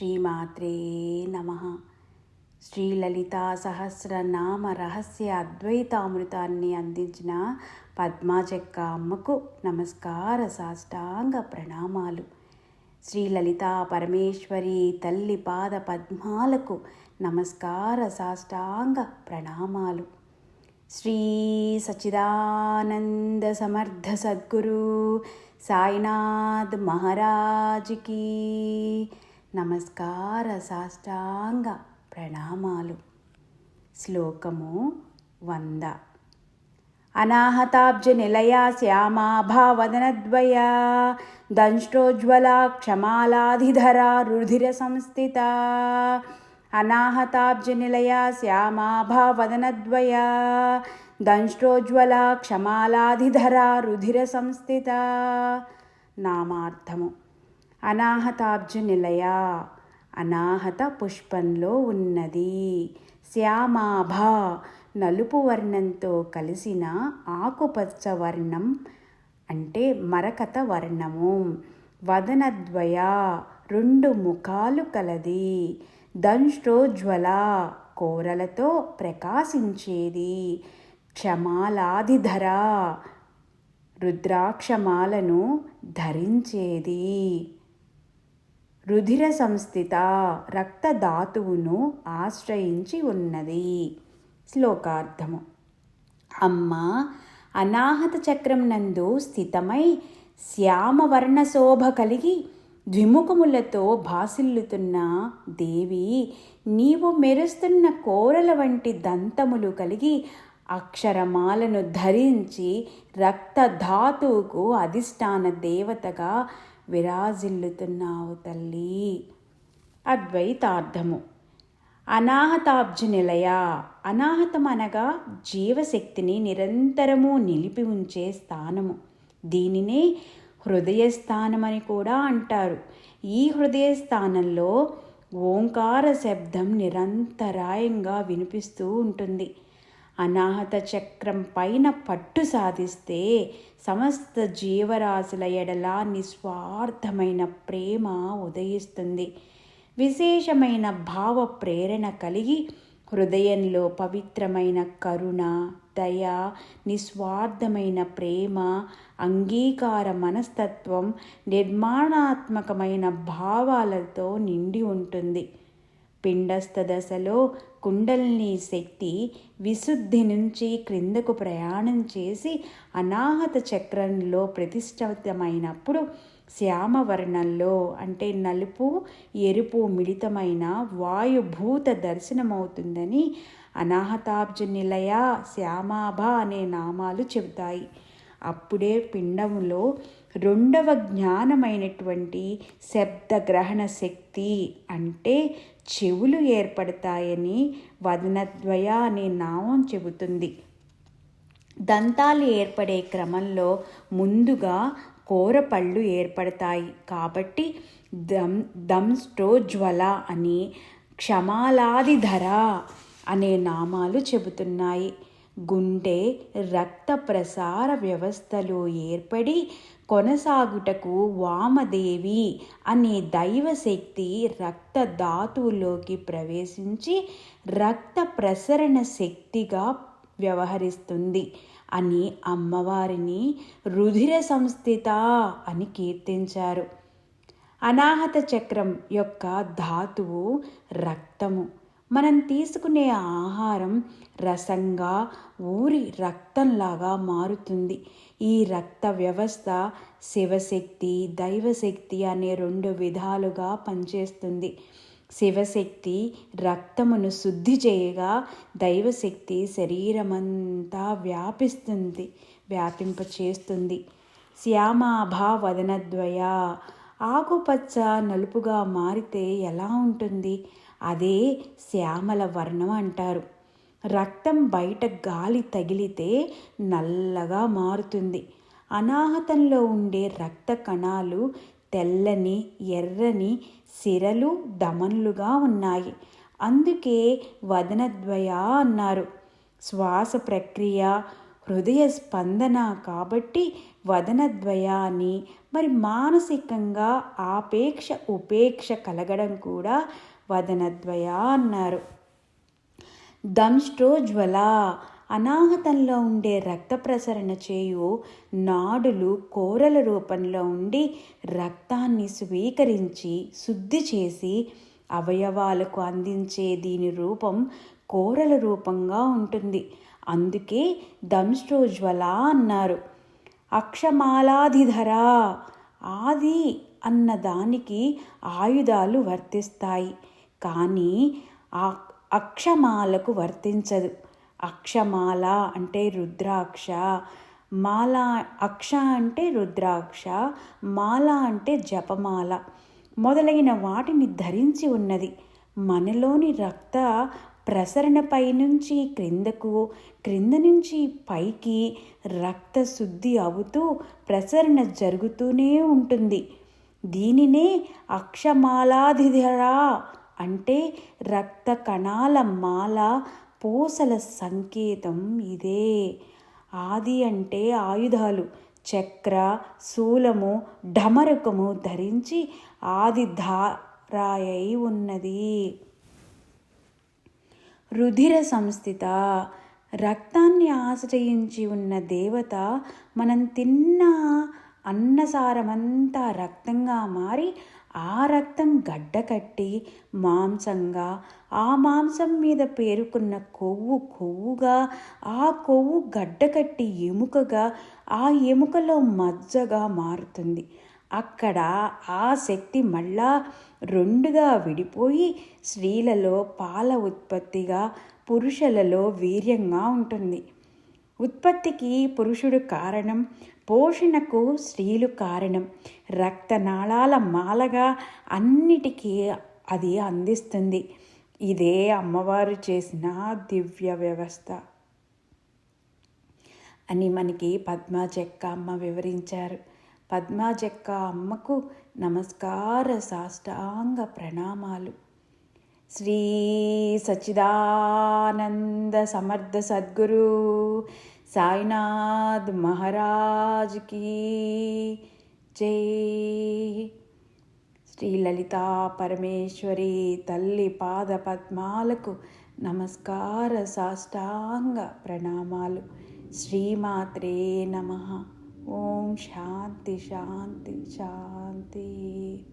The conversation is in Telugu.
శ్రీమాత్రే నమ. శ్రీలలితా సహస్రనామ రహస్య అద్వైతామృతాన్ని అందించిన పద్మాచెక్క అమ్మకు నమస్కార సాష్టాంగ ప్రణామాలు. శ్రీలలితా పరమేశ్వరి తల్లి పాద పద్మాలకు నమస్కార సాష్టాంగ ప్రణామాలు. శ్రీ సచిదానంద సమర్థ సద్గురు సాయినాథ్ మహారాజ్కి నమస్కార సాష్టాంగ ప్రణామాలు. శ్లోకము వంద. అనాహతాబ్జ నిలయా శ్యామాభావదనద్వయ దంష్టోజ్వలా క్షమాలాధిధరా రుధిర సంస్థిత అనాహతాబ్జ నిలయా శ్యామాభావదనద్వయ దంష్టోజ్వలా క్షమాలాధిధరా రుధిర సంస్థిత నామార్థము. అనాహతాబ్జ నిలయ అనాహత పుష్పంలో ఉన్నది. శ్యామాభ నలుపు వర్ణంతో కలిసిన ఆకుపచ్చ వర్ణం అంటే మరకత వర్ణము. వదనద్వయ రెండు ముఖాలు కలది. దంష్టోజ్వల కోరలతో ప్రకాశించేది. క్షమాలాదిధర రుద్రాక్షమాలను ధరించేది. రుధిర సంస్థిత రక్తధాతువును ఆశ్రయించి ఉన్నది. శ్లోకార్థము. అమ్మ అనాహత చక్రం నందు స్థితమై శ్యామవర్ణ శోభ కలిగి ద్విముఖములతో భాసిల్లుతున్న దేవి నీవు మెరుస్తున్న కోరల వంటి దంతములు కలిగి అక్షరమాలను ధరించి రక్తధాతువుకు అధిష్టాన దేవతగా విరాజిల్లుతున్నావు తల్లి. అద్వైతార్థము. అనాహతాబ్జ నిలయ అనాహతం అనగా జీవశక్తిని నిరంతరము నిలిపి ఉంచే స్థానము. దీనినే హృదయస్థానమని కూడా అంటారు. ఈ హృదయస్థానంలో ఓంకార శబ్దం నిరంతరాయంగా వినిపిస్తూ ఉంటుంది. అనాహత చక్రం పైన పట్టు సాధిస్తే సమస్త జీవరాశుల ఎడల నిస్వార్థమైన ప్రేమ ఉదయిస్తుంది. విశేషమైన భావ ప్రేరణ కలిగి హృదయంలో పవిత్రమైన కరుణ దయ నిస్వార్థమైన ప్రేమ అంగీకార మనస్తత్వం నిర్మాణాత్మకమైన భావాలతో నిండి ఉంటుంది. పిండస్థ దశలో కుండల్ని శక్తి విశుద్ధి నుంచి క్రిందకు ప్రయాణం చేసి అనాహత చక్రంలో ప్రతిష్ఠితమైనప్పుడు శ్యామవర్ణంలో అంటే నలుపు ఎరుపు మిళితమైన వాయుభూత దర్శనమవుతుందని అనాహతాబ్జ నిలయ శ్యామాభ అనే నామాలు చెబుతాయి. అప్పుడే పిండములో రెండవ జ్ఞానమైనటువంటి శబ్దగ్రహణ శక్తి అంటే చెవులు ఏర్పడతాయని వదనద్వయ అనే నామం చెబుతుంది. దంతాలు ఏర్పడే క్రమంలో ముందుగా కోరపళ్ళు ఏర్పడతాయి. కాబట్టి దమ్ దంస్టోజ్వల అని క్షమాలాదిధర అనే నామాలు చెబుతున్నాయి. గుండె రక్త ప్రసార వ్యవస్థలో ఏర్పడి కొనసాగుటకు వామదేవి అనే దైవశక్తి రక్త ధాతువులోకి ప్రవేశించి రక్త ప్రసరణ శక్తిగా వ్యవహరిస్తుంది అని అమ్మవారిని రుధిర సంస్థిత అని కీర్తించారు. అనాహత చక్రం యొక్క ధాతువు రక్తము. మనం తీసుకునే ఆహారం రసంగా ఊరి రక్తంలాగా మారుతుంది. ఈ రక్త వ్యవస్థ శివశక్తి దైవశక్తి అనే రెండు విధాలుగా పనిచేస్తుంది. శివశక్తి రక్తమును శుద్ధి చేయగా దైవశక్తి శరీరమంతా వ్యాపిస్తుంది వ్యాపింప చేస్తుంది. శ్యామాభా వదనద్వయ ఆకుపచ్చ నలుపుగా మారితే ఎలా ఉంటుంది? అదే శ్యామల వర్ణం అంటారు. రక్తం బయట గాలి తగిలితే నల్లగా మారుతుంది. అనాహతంలో ఉండే రక్త కణాలు తెల్లని ఎర్రని సిరలు దమన్లుగా ఉన్నాయి. అందుకే వదనద్వయ అన్నారు. శ్వాస ప్రక్రియ హృదయ స్పందన కాబట్టి వదనద్వయాన్ని మరి మానసికంగా ఆపేక్ష ఉపేక్ష కలగడం కూడా వదనద్వయ అన్నారు. దంష్ట్రోజ్వల అనాహతంలో ఉండే రక్త ప్రసరణ చేయు నాడులు కోరల రూపంలో ఉండి రక్తాన్ని స్వీకరించి శుద్ధి చేసి అవయవాలకు అందించే దీని రూపం కోరల రూపంగా ఉంటుంది. అందుకే దంష్ట్రోజ్వల అన్నారు. అక్షమాలాధిధర ఆది అన్న దానికి ఆయుధాలు వర్తిస్తాయి. కానీ ఆ అక్షమాలకు వర్తించదు. అక్షమాల అంటే రుద్రాక్ష మాల అక్ష అంటే రుద్రాక్ష మాల అంటే జపమాల మొదలైన వాటిని ధరించి ఉన్నది. మనలోని రక్త ప్రసరణపై నుంచి క్రిందకు క్రింద నుంచి పైకి రక్త శుద్ధి అవుతూ ప్రసరణ జరుగుతూనే ఉంటుంది. దీనినే అక్షమాలాధిధరా అంటే రక్త కణాల మాల పూసల సంకేతం ఇదే. ఆది అంటే ఆయుధాలు చక్ర శూలము ఢమరకము ధరించి ఆది ధారాయై ఉన్నది. రుధిర సంస్థిత రక్తాన్ని ఆశ్రయించి ఉన్న దేవత మనం తిన్న అన్నసారమంతా రక్తంగా మారి ఆ రక్తం గడ్డకట్టి మాంసంగా ఆ మాంసం మీద పేరుకున్న కొవ్వు కొవ్వుగా ఆ కొవ్వు గడ్డకట్టి ఎముకగా ఆ ఎముకలో మజ్జగా మారుతుంది. అక్కడ ఆ శక్తి మళ్ళా రెండుగా విడిపోయి స్త్రీలలో పాల ఉత్పత్తిగా పురుషులలో వీర్యంగా ఉంటుంది. ఉత్పత్తికి పురుషుడు కారణం పోషణకు స్త్రీలు కారణం. రక్తనాళాల మాలగా అన్నిటికీ అది అందిస్తుంది. ఇదే అమ్మవారు చేసిన దివ్య వ్యవస్థ. అని మనకి పద్మా చెక్క అమ్మ వివరించారు. పద్మా చెక్క అమ్మకు నమస్కార సాష్టాంగ ప్రణామాలు. శ్రీ సచిదానంద సమర్థ సద్గురు సాయినాథ్ మహారాజ్కి జై. శ్రీ లలితా పరమేశ్వరి తల్లి పాద పద్మాలకు నమస్కార సాష్టాంగ ప్రణామాలు. శ్రీమాత్రే నమ. ఓం శాంతి శాంతి శాంతి.